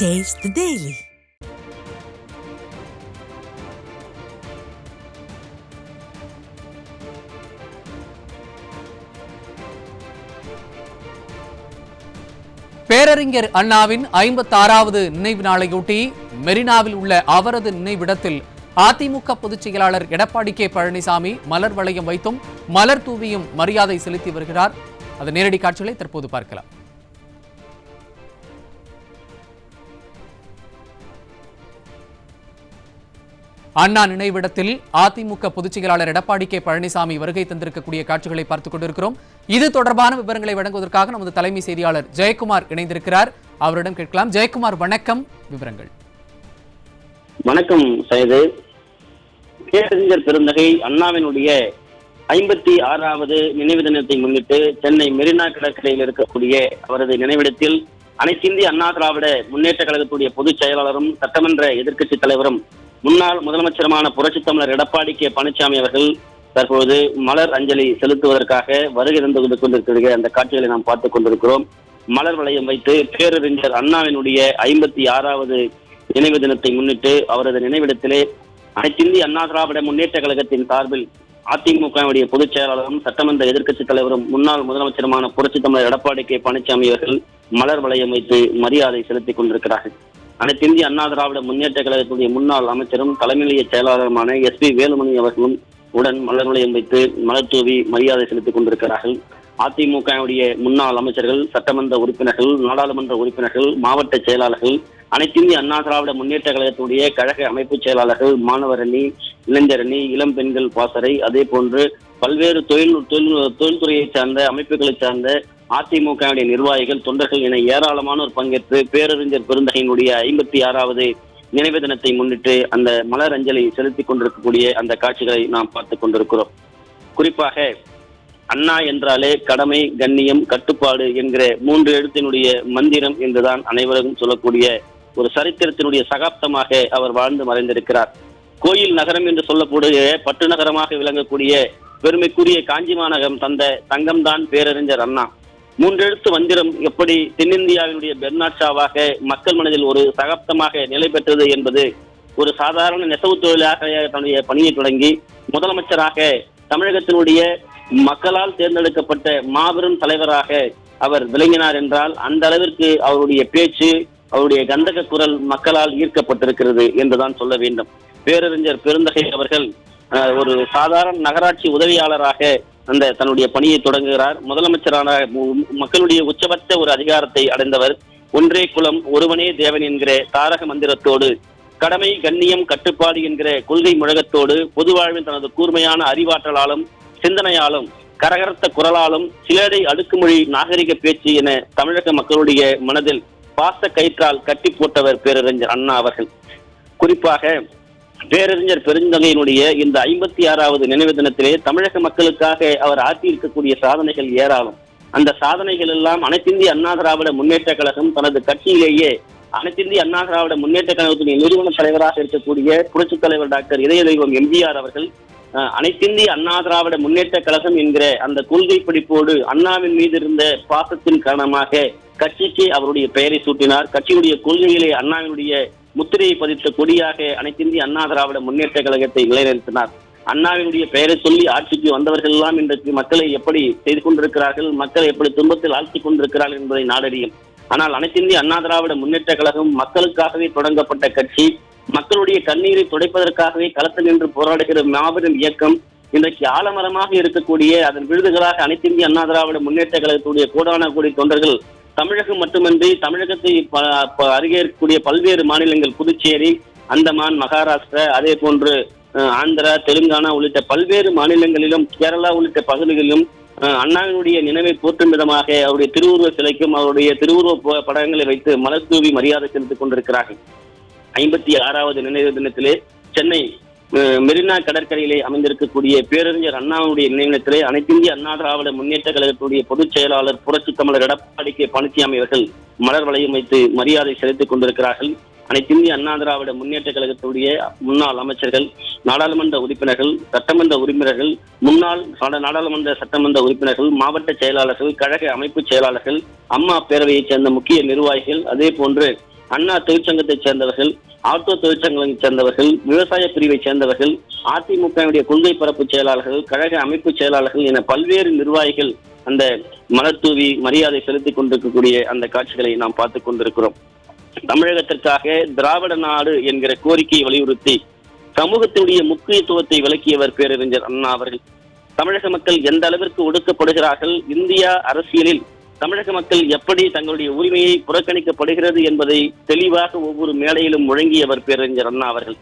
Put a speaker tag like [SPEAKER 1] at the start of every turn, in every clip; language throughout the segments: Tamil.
[SPEAKER 1] Taste the Daily.
[SPEAKER 2] பேரறிஞர் அண்ணாவின் ஐம்பத்தாறாவது நினைவு நாளையொட்டி மெரினாவில் உள்ள அவரது நினைவிடத்தில் அதிமுக பொதுச் செயலாளர் எடப்பாடி கே பழனிசாமி மலர் வளையம் வைத்தும் மலர் தூவியும் மரியாதை செலுத்தி வருகிறார் அது நேரடி காட்சிகளை தற்போது பார்க்கலாம் அண்ணா நினைவிடத்தில் அதிமுக பொதுச் செயலாளர் எடப்பாடி கே பழனிசாமி வருகை தந்திருக்கக்கூடிய காட்சிகளை பார்த்துக் கொண்டிருக்கிறோம். இது தொடர்பான விவரங்களை வழங்குவதற்காக நமது தலைமை செய்தியாளர் ஜெயக்குமார் இணைந்திருக்கிறார். அவரிடம் கேட்கலாம். ஜெயக்குமார் வணக்கம். விவரங்கள்.
[SPEAKER 3] வணக்கம் சைது. பேரறிஞர் பெருந்தகை அண்ணாவினுடைய ஐம்பத்தி ஆறாவது நினைவு தினத்தை முன்னிட்டு சென்னை மெரினா கடற்கரையில் இருக்கக்கூடிய அவரது நினைவிடத்தில் அனைத்திந்திய அண்ணா திராவிட முன்னேற்ற கழகத்துடைய பொதுச் செயலாளரும் சட்டமன்ற எதிர்க்கட்சி தலைவரும் முன்னாள் முதலமைச்சருமான புரட்சி தமிழர் எடப்பாடி கே பழனிசாமி அவர்கள் தற்போது மலர் அஞ்சலி செலுத்துவதற்காக வருகை தந்து கொண்டிருக்கிற அந்த காட்சிகளை நாம் பார்த்துக் கொண்டிருக்கிறோம். மலர் வளையம் வைத்து பேரறிஞர் அண்ணாவினுடைய ஐம்பத்தி ஆறாவது நினைவு தினத்தை முன்னிட்டு அவரது நினைவிடத்திலே அனைத்திந்திய அண்ணா திராவிட முன்னேற்ற கழகத்தின் சார்பில் அதிமுகவுடைய பொதுச் செயலாளரும் சட்டமன்ற எதிர்க்கட்சித் தலைவரும் முன்னாள் முதலமைச்சருமான புரட்சி தமிழர் எடப்பாடி கே பழனிசாமி அவர்கள் மலர் வளையம் வைத்து மரியாதை செலுத்திக் கொண்டிருக்கிறார்கள். அனைத்திந்திய அண்ணா திராவிட முன்னேற்ற கழகத்துடைய முன்னாள் அமைச்சரும் தலைமை நிலைய செயலாளருமான எஸ் பி வேலுமணி அவர்களும் உடன் மலர் வளையம் வைத்து மலர் தூவி மரியாதை செலுத்திக் கொண்டிருக்கிறார்கள். அதிமுகவுடைய முன்னாள் அமைச்சர்கள் சட்டமன்ற உறுப்பினர்கள் நாடாளுமன்ற உறுப்பினர்கள் மாவட்ட செயலாளர்கள் அனைத்திந்திய அண்ணா திராவிட முன்னேற்ற கழகத்துடைய கழக அமைப்பு செயலாளர்கள் மாணவர் அணி இளைஞர் அணி இளம் பெண்கள் பாசறை அதே போன்று பல்வேறு தொழில் தொழில் தொழில்துறையை சார்ந்த அமைப்புகளை சார்ந்த அதிமுகவுடைய நிர்வாகிகள் தொண்டர்கள் என ஏராளமானோர் பங்கேற்று பேரறிஞர் பெருந்தகையினுடைய ஐம்பத்தி ஆறாவது நினைவு தினத்தை முன்னிட்டு அந்த மலர் அஞ்சலி செலுத்திக் கொண்டிருக்கக்கூடிய அந்த காட்சிகளை நாம் பார்த்துக் கொண்டிருக்கிறோம். குறிப்பாக அண்ணா என்றாலே கடமை கண்ணியம் கட்டுப்பாடு என்கிற மூன்று எழுத்தினுடைய மந்திரம் என்றுதான் அனைவரும் சொல்லக்கூடிய ஒரு சரித்திரத்தினுடைய சகாப்தமாக அவர் வாழ்ந்து மறைந்திருக்கிறார். கோயில் நகரம் என்று சொல்லக்கூடிய பட்டு நகரமாக விளங்கக்கூடிய பெருமைக்குரிய காஞ்சி மாநகரம் தந்த தங்கம்தான் பேரறிஞர் அண்ணா. மூன்றெழுத்து மந்திரம் எப்படி தென்னிந்தியாவினுடைய பெர்னாட்சாவாக மக்கள் மனதில் ஒரு சகாப்தமாக நிலை பெற்றது என்பது ஒரு சாதாரண நெசவு தொழிலாக தன்னுடைய பணியை தொடங்கி முதலமைச்சராக தமிழகத்தினுடைய மக்களால் தேர்ந்தெடுக்கப்பட்ட மாபெரும் தலைவராக அவர் விளங்கினார் என்றால் அந்த அளவிற்கு அவருடைய பேச்சு அவருடைய கந்தக குரல் மக்களால் ஈர்க்கப்பட்டிருக்கிறது என்றுதான் சொல்ல வேண்டும். பேரறிஞர் பெருந்தகை அவர்கள் அஹ், ஒரு சாதாரண நகராட்சி உதவியாளராக அந்த தன்னுடைய பணியை தொடங்குகிறார். முதலமைச்சரான மக்களுடைய உச்சபட்ச ஒரு அதிகாரத்தை அடைந்தவர். ஒன்றே குலம் ஒருவனே தேவன் என்கிற தாரக மந்திரத்தோடு கடமை கண்ணியம் கட்டுப்பாடு என்கிற கொள்கை முழக்கத்தோடு பொதுவாழ்வில் தனது கூர்மையான அறிவாற்றலாலும் சிந்தனையாலும் கரகரத்த குரலாலும் சிலடை அடுக்குமொழி நாகரிக பேச்சு என தமிழக மக்களுடைய மனதில் பாச கயிற்றால் கட்டி போட்டவர் பேரறிஞர் அண்ணா அவர்கள். குறிப்பாக பேரறிஞர் பெருந்தகையினுடைய இந்த ஐம்பத்தி ஆறாவது நினைவு தினத்திலே தமிழக மக்களுக்காக அவர் ஆற்றியிருக்கக்கூடிய சாதனைகள் ஏராளம். அந்த சாதனைகள் எல்லாம் அனைத்திந்திய அண்ணா திராவிட முன்னேற்ற கழகம் தனது கட்சியிலேயே அனைத்திந்திய அண்ணா திராவிட முன்னேற்ற கழகத்துடைய நிறுவன தலைவராக இருக்கக்கூடிய புரட்சித் தலைவர் டாக்டர் இதய தெய்வம் எம்ஜிஆர் அவர்கள் அனைத்திந்திய அண்ணா திராவிட முன்னேற்ற கழகம் என்கிற அந்த கொள்கை பிடிப்போடு அண்ணாவின் மீது இருந்த பாசத்தின் காரணமாக கட்சிக்கு அவருடைய பெயரை சூட்டினார். கட்சியுடைய கொள்கையிலே அண்ணாவினுடைய முத்திரையை பதித்த கொடியாக அனைத்திந்திய அண்ணா திராவிட முன்னேற்ற கழகத்தை நிலைநிறுத்தினார். அண்ணாவினுடைய பெயரை சொல்லி ஆட்சிக்கு வந்தவர்கள் எல்லாம் இன்றைக்கு மக்களை எப்படி செய்து கொண்டிருக்கிறார்கள் மக்களை எப்படி துன்பத்தில் ஆழ்த்திக் கொண்டிருக்கிறார்கள் என்பதை நாடறியும். ஆனால் அனைத்திந்திய அண்ணா திராவிட முன்னேற்ற கழகம் மக்களுக்காகவே தொடங்கப்பட்ட கட்சி மக்களுடைய கண்ணீரை துடைப்பதற்காகவே களத்தில் நின்று போராடுகிற மாபெரும் இயக்கம் இன்றைக்கு ஆலமரமாக இருக்கக்கூடிய அதன் விருதுகளாக அனைத்திந்திய அண்ணா திராவிட முன்னேற்ற கழகத்துடைய கோடான கோடி தொண்டர்கள் தமிழகம் மட்டுமின்றி தமிழகத்தை அருகே இருக்கக்கூடிய பல்வேறு மாநிலங்கள் புதுச்சேரி அந்தமான் மகாராஷ்டிரா அதே போன்று ஆந்திரா தெலுங்கானா உள்ளிட்ட பல்வேறு மாநிலங்களிலும் கேரளா உள்ளிட்ட பகுதிகளிலும் அஹ், அண்ணாவினுடைய நினைவை போற்றும் விதமாக அவருடைய திருவுருவ சிலைக்கும் அவருடைய திருவுருவ படங்களை வைத்து மலர் தூவி மரியாதை செலுத்திக் கொண்டிருக்கிறார்கள். ஐம்பத்தி ஆறாவது நினைவு தினத்திலே சென்னை மெரினா கடற்கரையிலே அமைந்திருக்கக்கூடிய பேரறிஞர் அண்ணாவுடைய நினைவிடத்திலே அனைத்திந்திய அண்ணா திராவிட முன்னேற்ற கழகத்துடைய பொதுச் செயலாளர் புரட்சி தமிழர் எடப்பாடி கே பழனிசாமி அவர்கள் மலர் வளையம் வைத்து மரியாதை செலுத்திக் கொண்டிருக்கிறார்கள். அனைத்திந்திய அண்ணா திராவிட முன்னேற்ற கழகத்துடைய முன்னாள் அமைச்சர்கள் நாடாளுமன்ற உறுப்பினர்கள் சட்டமன்ற உறுப்பினர்கள் முன்னாள் நாடாளுமன்ற சட்டமன்ற உறுப்பினர்கள் மாவட்ட செயலாளர்கள் கழக அமைப்பு செயலாளர்கள் அம்மா பேரவையைச் சேர்ந்த முக்கிய நிர்வாகிகள் அதே போன்று அண்ணா தொழிற்சங்கத்தை சேர்ந்தவர்கள் ஆட்டோ தொழிற்சங்கத்தை சேர்ந்தவர்கள் விவசாய பிரிவை சேர்ந்தவர்கள் அதிமுகவினுடைய கொள்கை பரப்பு செயலாளர்கள் கழக அமைப்பு செயலாளர்கள் என பல்வேறு நிர்வாகிகள் அந்த மலர் தூவி மரியாதை செலுத்திக் கொண்டிருக்கக்கூடிய அந்த காட்சிகளை நாம் பார்த்துக் கொண்டிருக்கிறோம். தமிழகத்திற்காக திராவிட நாடு என்கிற கோரிக்கையை வலியுறுத்தி சமூகத்தினுடைய முக்கியத்துவத்தை விளக்கியவர் பேரறிஞர் அண்ணா அவர்கள். தமிழக மக்கள் எந்த அளவிற்கு ஒடுக்கப்படுகிறார்கள்? இந்தியா அரசியலில் தமிழக மக்கள் எப்படி தங்களுடைய உரிமையை புறக்கணிக்கப்படுகிறது என்பதை தெளிவாக ஒவ்வொரு மேடையிலும் முழங்கியவர் பேரறிஞர் அண்ணா அவர்கள்.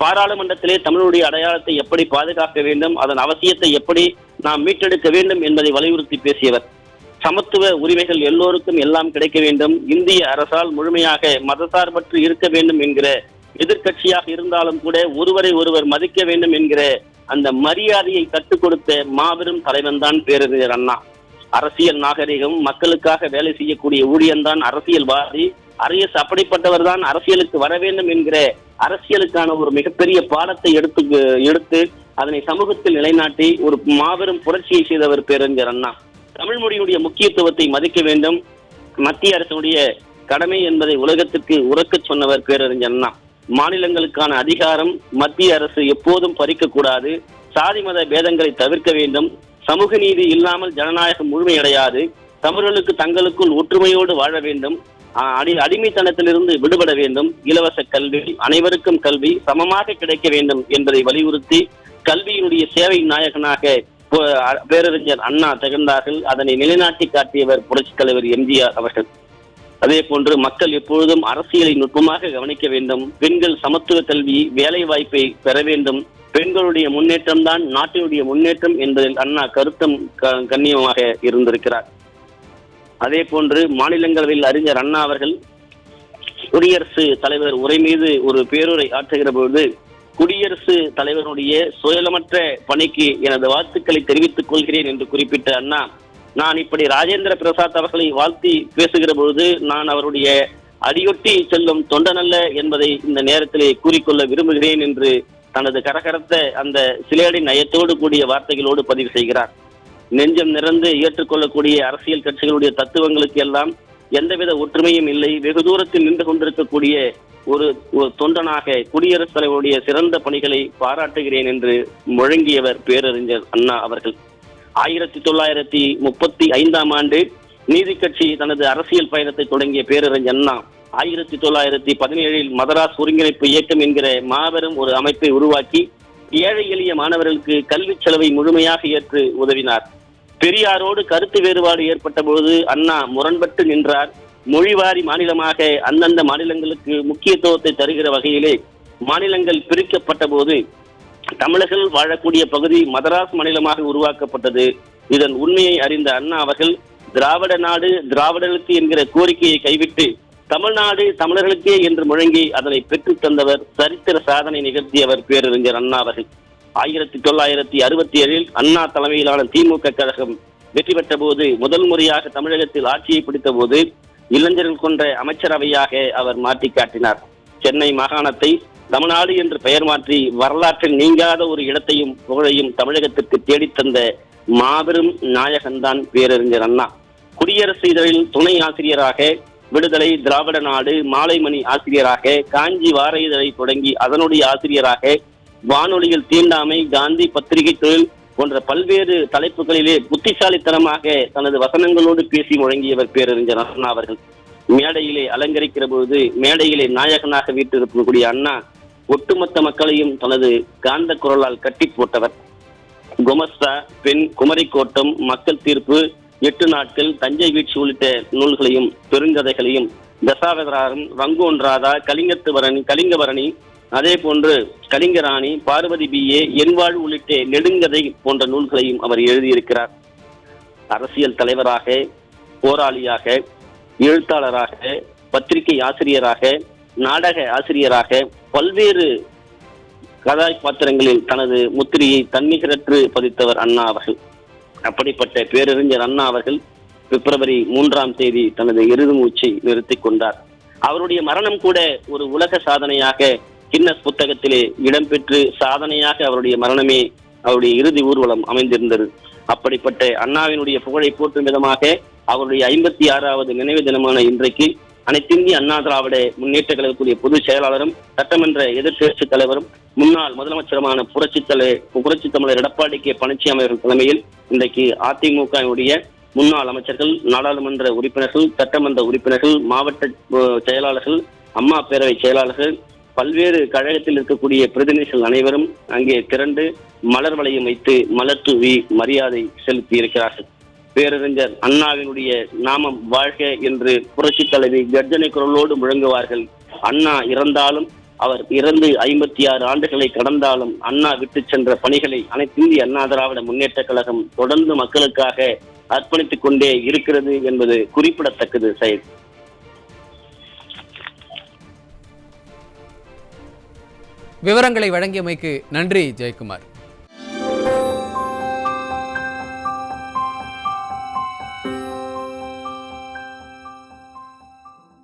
[SPEAKER 3] பாராளுமன்றத்திலே தமிழுடைய அடையாளத்தை எப்படி பாதுகாக்க வேண்டும் அதன் அவசியத்தை எப்படி நாம் மீட்டெடுக்க வேண்டும் என்பதை வலியுறுத்தி பேசியவர். சமத்துவ உரிமைகள் எல்லோருக்கும் எல்லாம் கிடைக்க வேண்டும் இந்திய அரசால் முழுமையாக மதசார்பற்று இருக்க வேண்டும் என்கிற எதிர்க்கட்சியாக இருந்தாலும் கூட ஒருவரை ஒருவர் மதிக்க வேண்டும் என்கிற அந்த மரியாதையை கற்றுக் கொடுத்த மாபெரும் தலைவன் தான் பேரறிஞர் அண்ணா. அரசியல் நாகரிகம் மக்களுக்காக வேலை செய்யக்கூடிய ஊழியன்தான் அரசியல்வாதி. அரியஸ் அப்படிப்பட்டவர் தான் அரசியலுக்கு வர வேண்டும் என்கிற அரசியலுக்கான ஒரு மிகப்பெரிய பாடத்தை எடுத்து எடுத்து அதனை சமூகத்தில் நிலைநாட்டி ஒரு மாபெரும் புரட்சியை செய்தவர் பேரறிஞர் அண்ணா. தமிழ் மொழியினுடைய முக்கியத்துவத்தை மதிக்க வேண்டும். மத்திய அரசினுடைய கடமை என்பதை உலகத்திற்கு உறக்க சொன்னவர் பேரறிஞர் அண்ணா. மாநிலங்களுக்கான அதிகாரம் மத்திய அரசு எப்போதும் பறிக்க கூடாது சாதி மத பேதங்களை தவிர்க்க வேண்டும். சமூக நீதி இல்லாமல் ஜனநாயகம் முழுமையடையாது. தமிழர்களுக்கு தங்களுக்குள் ஒற்றுமையோடு வாழ வேண்டும். அடி அடிமைத்தனத்திலிருந்து விடுபட வேண்டும். இலவச கல்வி அனைவருக்கும் கல்வி சமமாக கிடைக்க வேண்டும் என்பதை வலியுறுத்தி கல்வியினுடைய சேவை நாயகனாக பேரறிஞர் அண்ணா திகழ்ந்தார்கள். அதனை நிலைநாட்டி காட்டியவர் புரட்சித் தலைவர் எம்ஜிஆர் அவர்கள். அதே போன்று மக்கள் எப்பொழுதும் அரசியலை நுட்பமாக கவனிக்க வேண்டும். பெண்கள் சமத்துவ கல்வி வேலை வாய்ப்பை பெற வேண்டும். பெண்களுடைய முன்னேற்றம் தான் நாட்டினுடைய முன்னேற்றம் என்பதில் அண்ணா கருத்தம் கண்ணியமாக இருந்திருக்கிறார். அதே போன்று மாநிலங்களவையில் அறிஞர் அண்ணா அவர்கள் குடியரசு தலைவர் உரை மீது ஒரு பேருரை ஆற்றுகிற பொழுது குடியரசு தலைவருடைய சுயலமற்ற பணிக்கு எனது வாழ்த்துக்களை தெரிவித்துக் கொள்கிறேன் என்று குறிப்பிட்ட அண்ணா நான் இப்படி ராஜேந்திர பிரசாத் அவர்களை வாழ்த்தி பேசுகிற பொழுது நான் அவருடைய அடியொட்டி செல்லும் தொண்டனல்ல என்பதை இந்த நேரத்திலே கூறிக்கொள்ள விரும்புகிறேன் என்று தனது கரகரத்த அந்த சிலேடி நயத்தோடு கூடிய வார்த்தைகளோடு பதிவு செய்கிறார். நெஞ்சம் நிறந்து ஏற்றுக்கொள்ளக்கூடிய அரசியல் கட்சிகளுடைய தத்துவங்களுக்கு எல்லாம் எந்தவித ஒற்றுமையும் இல்லை. வெகு தூரத்தில் நின்று கொண்டிருக்கக்கூடிய ஒரு ஒரு தொண்டனாக குடியரசுத் தலைவருடைய சிறந்த பணிகளை பாராட்டுகிறேன் என்று முழங்கியவர் பேரறிஞர் அண்ணா அவர்கள். ஆயிரத்தி தொள்ளாயிரத்தி முப்பத்தி ஐந்தாம் ஆண்டு நீதி கட்சி தனது அரசியல் பயணத்தை தொடங்கிய பேரறிஞர் அண்ணா. ஆயிரத்தி தொள்ளாயிரத்தி பதினேழில் மதராஸ் ஒருங்கிணைப்பு இயக்கம் என்கிற மாபெரும் ஒரு அமைப்பை உருவாக்கி ஏழை எளிய மாணவர்களுக்கு கல்வி செலவை முழுமையாக ஏற்று உதவினார். பெரியாரோடு கருத்து வேறுபாடு ஏற்பட்ட பொழுது அண்ணா முரண்பட்டு நின்றார். மொழிவாரி மாநிலமாக அந்தந்த மாநிலங்களுக்கு முக்கியத்துவத்தை தருகிற வகையிலே மாநிலங்கள் பிரிக்கப்பட்ட போது தமிழர்கள் வாழக்கூடிய பகுதி மதராஸ் மாநிலமாக உருவாக்கப்பட்டது. இதன் உண்மையை அறிந்த அண்ணா அவர்கள் திராவிட நாடு திராவிடர்களுக்கு என்கிற கோரிக்கையை கைவிட்டு தமிழ்நாடு தமிழர்களுக்கே என்று முழங்கி அதனை பெற்றுத் தந்தவர் சரித்திர சாதனை நிகழ்த்தியவர் பேரறிஞர் அண்ணா அவர்கள். ஆயிரத்தி தொள்ளாயிரத்தி அறுபத்தி ஏழில் அண்ணா தலைமையிலான திமுக கழகம் வெற்றி பெற்ற போது முதல் முறையாக தமிழகத்தில் ஆட்சியை பிடித்த போது இளைஞர்கள் கொண்ட அமைச்சரவையாக அவர் மாற்றி காட்டினார் சென்னை மாகாணத்தை தமிழ்நாடு என்று பெயர் மாற்றி வரலாற்றில் நீங்காத ஒரு இடத்தையும் புகழையும் தமிழகத்திற்கு தேடித்தந்த மாபெரும் நாயகன்தான் பேரறிஞர் அண்ணா. குடியரசு இதழின் துணை ஆசிரியராக விடுதலை திராவிட நாடு மாலைமணி ஆசிரியராக காஞ்சி வார இதழை தொடங்கி அதனுடைய ஆசிரியராக வானொலியில் தீண்டாமை காந்தி பத்திரிகை தொழில் போன்ற பல்வேறு தலைப்புகளிலே புத்திசாலித்தனமாக தனது வசனங்களோடு பேசி முழங்கியவர் பேரறிஞர் அண்ணா அவர்கள். மேடையிலே அலங்கரிக்கிற போது மேடையிலே நாயகனாக வீட்டிருக்கக்கூடிய அண்ணா ஒட்டுமொத்த மக்களையும் தனது காந்த குரலால் கட்டி போட்டவர். குமஸ்தா பெண் குமரிக்கோட்டம் மக்கள் தீர்ப்பு எட்டு நாட்கள் தஞ்சை வீழ்ச்சி உள்ளிட்ட நூல்களையும் பெருங்கதைகளையும் தசாவதாரம் ரங்கோன் ராதா கலிங்கத்துவரணி கலிங்கவரணி அதே போன்று கலிங்கராணி பார்வதி பி. ஏ. என்வாழ் உள்ளிட்ட நெடுங்கதை போன்ற நூல்களையும் அவர் எழுதியிருக்கிறார். அரசியல் தலைவராக போராளியாக எழுத்தாளராக பத்திரிகை ஆசிரியராக நாடக ஆசிரியராக பல்வேறு கதாபாத்திரங்களில் தனது முத்திரையை தன்னிகரற்று பதித்தவர் அண்ணா அவர்கள். அப்படிப்பட்ட பேரறிஞர் அண்ணா அவர்கள் பிப்ரவரி மூன்றாம் தேதி தனது இறுதி மூச்சை நிறுத்தி கொண்டார். அவருடைய மரணம் கூட ஒரு உலக சாதனையாக கின்னஸ் புத்தகத்திலே இடம்பெற்று சாதனையாக அவருடைய மரணமே அவருடைய இறுதி ஊர்வலம் அமைந்திருந்தது. அப்படிப்பட்ட அண்ணாவினுடைய புகழை போற்றும் விதமாக அவருடைய ஐம்பத்தி ஆறாவது நினைவு தினமான இன்றைக்கு அனைத்திந்திய அண்ணா திராவிட முன்னேற்ற கழகக்கூடிய பொதுச் செயலாளரும் சட்டமன்ற எதிர்க்கட்சித் தலைவரும் முன்னாள் முதலமைச்சருமான புரட்சி தலைவர் புரட்சி தமிழர் எடப்பாடி கே. பழனிசாமி அவர்கள் தலைமையில் இன்றைக்கு அதிமுகவுடைய முன்னாள் அமைச்சர்கள் நாடாளுமன்ற உறுப்பினர்கள் சட்டமன்ற உறுப்பினர்கள் மாவட்ட செயலாளர்கள் அம்மா பேரவை செயலாளர்கள் பல்வேறு கழகத்தில் இருக்கக்கூடிய பிரதிநிதிகள் அனைவரும் அங்கே திரண்டு மலர் வளையம் வைத்து மலர் தூவி மரியாதை செலுத்தி இருக்கிறார்கள். பேரறிஞர் அண்ணாவினுடைய நாமம் வாழ்க என்று புரட்சி தலைவி கர்ஜனை குரலோடு முழங்குவார்கள். அண்ணா இறந்தாலும் அவர் இறந்து ஐம்பத்தி ஆறு ஆண்டுகளை கடந்தாலும் அண்ணா விட்டு சென்ற பணிகளை அனைத்திந்திய அண்ணா திராவிட முன்னேற்ற கழகம் தொடர்ந்து மக்களுக்காக அர்ப்பணித்துக் கொண்டே இருக்கிறது என்பது குறிப்பிடத்தக்கது செயல்
[SPEAKER 2] விவரங்களை வழங்கியமைக்கு நன்றி ஜெயக்குமார்.